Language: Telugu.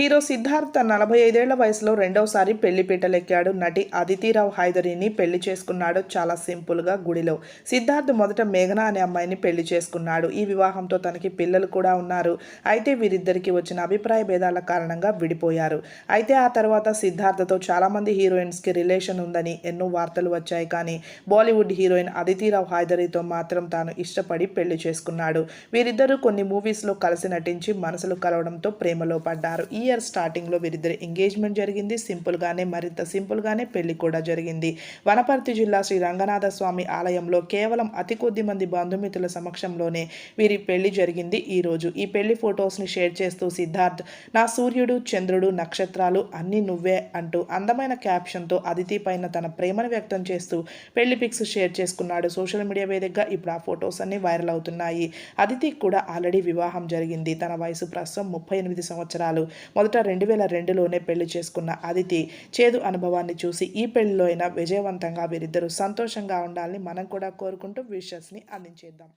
హీరో సిద్ధార్థ్ నలభై ఐదేళ్ళ వయసులో రెండవసారి పెళ్ళి పీటలెక్కాడు. నటి అదితిరావు హైదరిని పెళ్ళి చేసుకున్నాడు. చాలా సింపుల్గా గుడిలో. సిద్ధార్థ్ మొదట మేఘన అనే అమ్మాయిని పెళ్ళి చేసుకున్నాడు. ఈ వివాహంతో తనకి పిల్లలు కూడా ఉన్నారు. అయితే వీరిద్దరికి వచ్చిన అభిప్రాయ భేదాల కారణంగా విడిపోయారు. అయితే ఆ తర్వాత సిద్ధార్థతో చాలామంది హీరోయిన్స్కి రిలేషన్ ఉందని ఎన్నో వార్తలు వచ్చాయి. కానీ బాలీవుడ్ హీరోయిన్ అదితిరావు హైదరితో మాత్రం తాను ఇష్టపడి పెళ్ళి చేసుకున్నాడు. వీరిద్దరూ కొన్ని మూవీస్లో కలిసి నటించి మనసులు కలవడంతో ప్రేమలో పడ్డారు. ఈ ఇయర్ స్టార్టింగ్లో వీరిద్దరి ఎంగేజ్మెంట్ జరిగింది. సింపుల్గానే మరింత సింపుల్గానే పెళ్ళి కూడా జరిగింది. వనపర్తి జిల్లా శ్రీ రంగనాథ స్వామి ఆలయంలో కేవలం అతి కొద్ది మంది బంధుమిత్రుల సమక్షంలోనే వీరి పెళ్ళి జరిగింది ఈరోజు ఈ పెళ్ళి ఫొటోస్ని షేర్ చేస్తూ సిద్ధార్థ్ నా సూర్యుడు చంద్రుడు నక్షత్రాలు అన్నీ నువ్వే అంటూ అందమైన క్యాప్షన్తో అదితి పైన తన ప్రేమను వ్యక్తం చేస్తూ పెళ్ళి పిక్స్ షేర్ చేసుకున్నాడు. సోషల్ మీడియా వేదికగా ఇప్పుడు ఆ ఫొటోస్ అన్ని వైరల్ అవుతున్నాయి. అదితికి కూడా ఆల్రెడీ వివాహం జరిగింది. తన వయసు ప్రస్తుతం ముప్పై ఎనిమిది సంవత్సరాలు. మొదట రెండు వేల రెండులోనే పెళ్ళి చేసుకున్న అదితి చేదు అనుభవాన్ని చూసి ఈ పెళ్ళిలో అయినా విజయవంతంగా వీరిద్దరూ సంతోషంగా ఉండాలని మనం కూడా కోరుకుంటూ విషస్ని అందించేద్దాం.